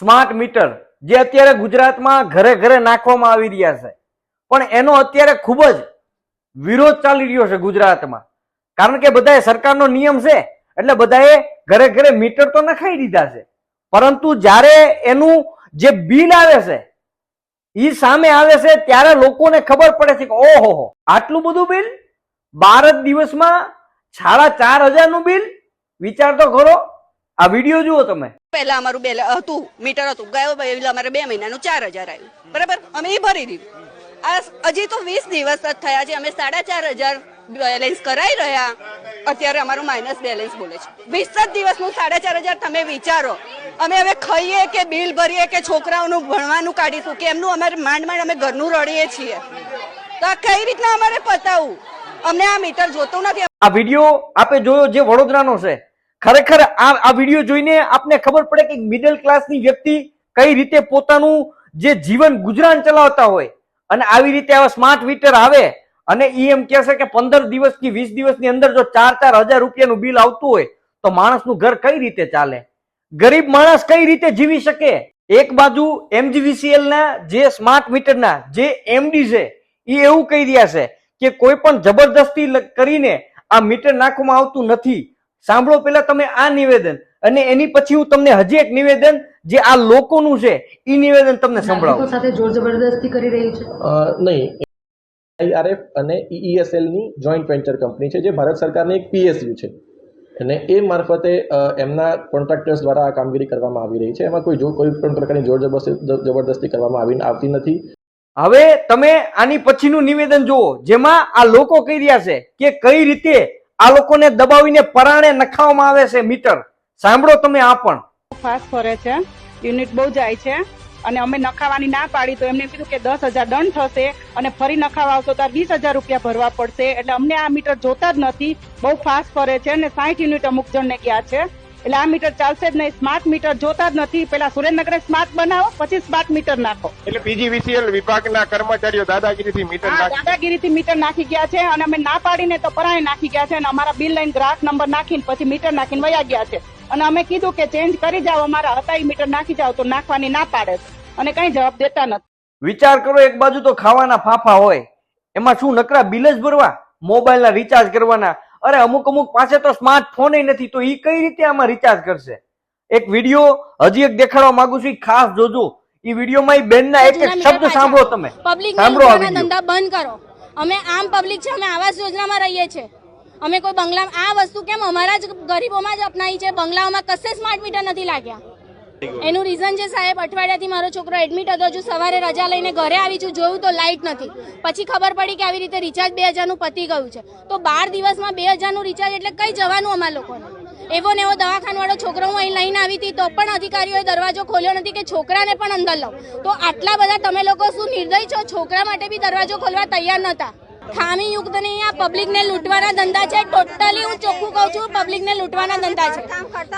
Smart meter, જે અત્યારે ગુજરાતમાં ઘરે ઘરે નાખવામાં આવી રહ્યા છે. પણ એનો અત્યારે ખૂબ જ વિરોધ ચાલી રહ્યો છે ગુજરાતમાં. કારણ કે બધાએ સરકારનો નિયમ છે, એટલે બધાએ ઘરે ઘરે મીટર તો નખાઈ દીધા છે. પરંતુ જ્યારે એનું જે બિલ આવે છે એ સામે આવે છે, ત્યારે લોકોને ખબર પડે છે કે, ઓહો આટલું બધું બિલ? બાર જ દિવસમાં સાડા ચાર હજારનું બિલ? વિચાર તો ખરો આ વીડિયો જુઓ તમે. પહેલા અમારું બે હતું, મીટર હતું. ગયો એટલે અમારે બે મહિનાનું ચાર હજાર આવ્યું બરાબર? અમે એ ભરી દીધું. આ હજી તો વીસ દિવસ જ થયા છે. અમે સાડા ચાર હજાર બેલેન્સ કરાઈ રહ્યા. અત્યારે અમારું માઇનસ બેલેન્સ બોલે છે. વીસ જ દિવસનું સાડા ચાર હજાર તમે વિચારો. અમે હવે ખાઈએ કે બિલ ભરીએ કે છોકરાઓનું ભણવાનું કાઢીશું કે એમનું અમારે માંડ માંડ અમે ઘરનું રડીએ છીએ. તો આ કઈ રીતના અમારે પતાવવું અમને આ મીટર જોતું નથી. આ વીડિયો આપે જોયો જે વડોદરાનો છે. ખરેખર આ આ વીડિયો જોઈને આપને ખબર પડે કે મિડલ ક્લાસની વ્યક્તિ કઈ રીતે પોતાનું જે જીવન ગુજરાન ચલાવતા હોય અને આવી રીતે આવા સ્માર્ટ મીટર આવે અને એ એમ કહેશે કે પંદર દિવસ કે વીસ દિવસની અંદર જો ચાર ચાર હજાર રૂપિયાનું બિલ આવતું હોય તો માણસનું ઘર કઈ રીતે ચાલે? ગરીબ માણસ કઈ રીતે જીવી શકે? એક બાજુ એમજીવીસીએલના જે સ્માર્ટ મીટરના જે એમડી છે એ એવું કહી રહ્યા છે કે કોઈ પણ જબરદસ્તી કરીને આ મીટર નાખવામાં આવતું નથી. સાંભળો પેલા તમે આ નિવેદન અને એની પછી હું તમને હજી એક નિવેદન જે આ લોકોનું છે એ નિવેદન તમને સંભળાવું. સાથે જોર જબરદસ્તી કરી રહ્યું છે? નહીં. આઈઆરએફ અને ઈઈએસએલની જોઈન્ટ વેન્ચર કંપની છે જે ભારત સરકારની એક પીએસયુ છે. અને એ મારફતે એમના કોન્ટ્રાક્ટર્સ દ્વારા આ કામગીરી કરવામાં આવી રહી છે. એમાં કોઈ જો કોઈ પણ પ્રકારની જોર જબરદસ્તી જબરદસ્તી કરવામાં આવી આવતી નથી. હવે તમે આની પછીનું નિવેદન જુઓ જેમાં આ લોકો કહી રહ્યા છે કે કઈ રીતે આ લોકોને દબાવીને પરાણે નખાવવામાં આવે છે મીટર. સાંભળો તમે આ પણ. ફાસ્ટ ફરે છે. યુનિટ બહુ જાય છે. અને અમે નખાવાની ના પાડી તો એમને કીધું કે દસ હજાર દંડ થશે અને ફરી નખાવા આવશો તો વીસ હજાર રૂપિયા ભરવા પડશે. એટલે અમને આ મીટર જોતા જ નથી. બહુ ફાસ્ટ ફરે છે અને સાઠ યુનિટ અમુક જણને ગયા છે. એટલે આ મીટર ચાલશે જ નહીં. સ્માર્ટ મીટર જોતા જ નથી. પેલા સુરેન્દ્રનગરે સ્માર્ટ બનાવો પછી સ્માર્ટ મીટર નાખો. એટલે પીજીવીસીએલ વિભાગના કર્મચારીઓ દાદાગીરીથી મીટર દાદાગીરીથી મીટર નાખી ગયા છે અને અમે ના પાડીને તો પરાણે નાખી ગયા છે અને અમારા બિલ લઈને ગ્રાહક નંબર નાખીને પછી મીટર નાખીને વયા ગયા છે. અને અમે કીધું કે ચેન્જ કરી જાઓ અમારા હતા એ મીટર નાખી જાઓ તો નાખવાની ના પાડે છે. અને કઈ જવાબ દેતા નથી. વિચાર કરો એક બાજુ તો ખાવાના ફાફા હોય. એમાં શું નકરા બિલ જ ભરવા? મોબાઈલના રિચાર્જ કરવાના. અરે અમુક અમુક પાસે તો સ્માર્ટફોન નથી તો એ કઈ રીતે આમાં રિચાર્જ કરશે? એક વીડિયો હજી એક દેખાડવા માંગુ છું ખાસ જોજો. એ વિડીયોમાં ઈ બેનના એક એક શબ્દ સાંભળો તમે. સાંભળો આ ધંધા બંધ કરો. અમે આમ પબ્લિક છે અમે આવાસ યોજનામાં રહીએ છીએ. અમે કોઈ બંગલા આ વસ્તુ કેમ અમારા જ ગરીબોમાં જ અપનાવી છે? બંગલાઓમાં કશે સ્માર્ટ મીટર નથી લાગ્યા? એનું રીઝન છે સાહેબ, અઠવાડિયાથી મારો છોકરો એડમિટ હતો, હજુ સવારે રજા લઈને ઘરે આવી છું, જોયું તો લાઇટ નથી. પછી ખબર પડી કે આવી રીતે રિચાર્જ બે હજારનું પતી ગયું છે. તો બાર દિવસમાં બે હજારનું રિચાર્જ એટલે કઈ જવાનું અમારા લોકોને? એવો ને એવો દવાખાનવાળો છોકરો હું અહીં લઈને આવી હતી, તો પણ અધિકારીઓએ દરવાજો ખોલ્યો નથી કે છોકરાને પણ અંદર લો તો આટલા બધા તમે લોકો શું નિર્દય છો? છોકરા માટે બી દરવાજો ખોલવા તૈયાર નતા ખામી યુક્ત નહીં, આ પબ્લિકને લૂંટવાના ધંધા છે. ટોટલી હું ચોખ્ખું કહું છું પબ્લિકને લૂંટવાના ધંધા છે.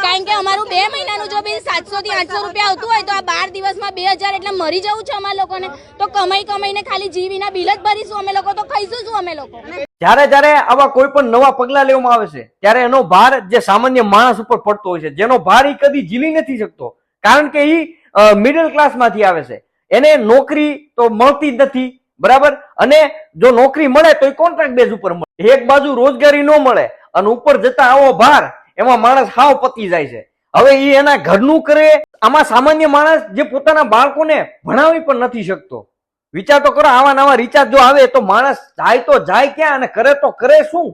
કારણ કે અમારું બે મહિનાનું જો બિલ સાતસો થી આઠસો રૂપિયા આવતું હોય તો આ બાર દિવસમાં બે હજાર એટલે મરી જવું છે અમારા લોકોને. તો કમાઈ કમાઈને ખાલી જીવીના બિલ જ ભરીશું અમે લોકો તો ખાઈશું શું અમે લોકો. જ્યારે જ્યારે આવા કોઈ પણ નવા પગલા લેવામાં આવે છે, ત્યારે એનો ભાર જે સામાન્ય માણસ ઉપર પડતો હોય છે, જેનો ભાર એ કદી ઝીલી નથી શકતો. કારણ કે એ મિડલ ક્લાસમાંથી આવે છે. એને નોકરી તો મળતી જ નથી. બરાબર? અને જો નોકરી મળે તો કોન્ટ્રાક્ટ બેઝ ઉપર મળે. એક બાજુ રોજગારી ન મળે અને ઉપર જતા આવો ભાર, એમાં માણસ હાવ પતી જાય છે. હવે એ એના ઘરનું કરે, આમાં સામાન્ય માણસ જે પોતાના બાળકોને ભણાવી પણ નથી શકતો. વિચાર તો કરો, આવા નવા રિચાર્જ જો આવે તો માણસ જાય તો જાય ક્યાં અને કરે તો કરે શું?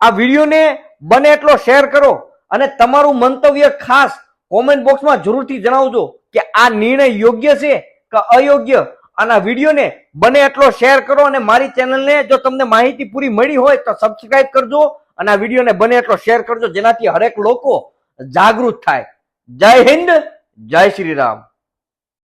આ વિડીયોને બને એટલો શેર કરો અને તમારું મંતવ્ય ખાસ કોમેન્ટ બોક્સમાં જરૂરથી જણાવજો કે આ નિર્ણય યોગ્ય છે કે અયોગ્ય? આના વિડીયોને બને એટલો શેર કરો અને મારી ચેનલને જો તમને માહિતી પૂરી મળી હોય તો સબસ્ક્રાઇબ કરજો અને આ વિડીયોને બને એટલો શેર કરજો જેનાથી હરેક લોકો જાગૃત થાય. જય હિન્દ, જય શ્રી રામ.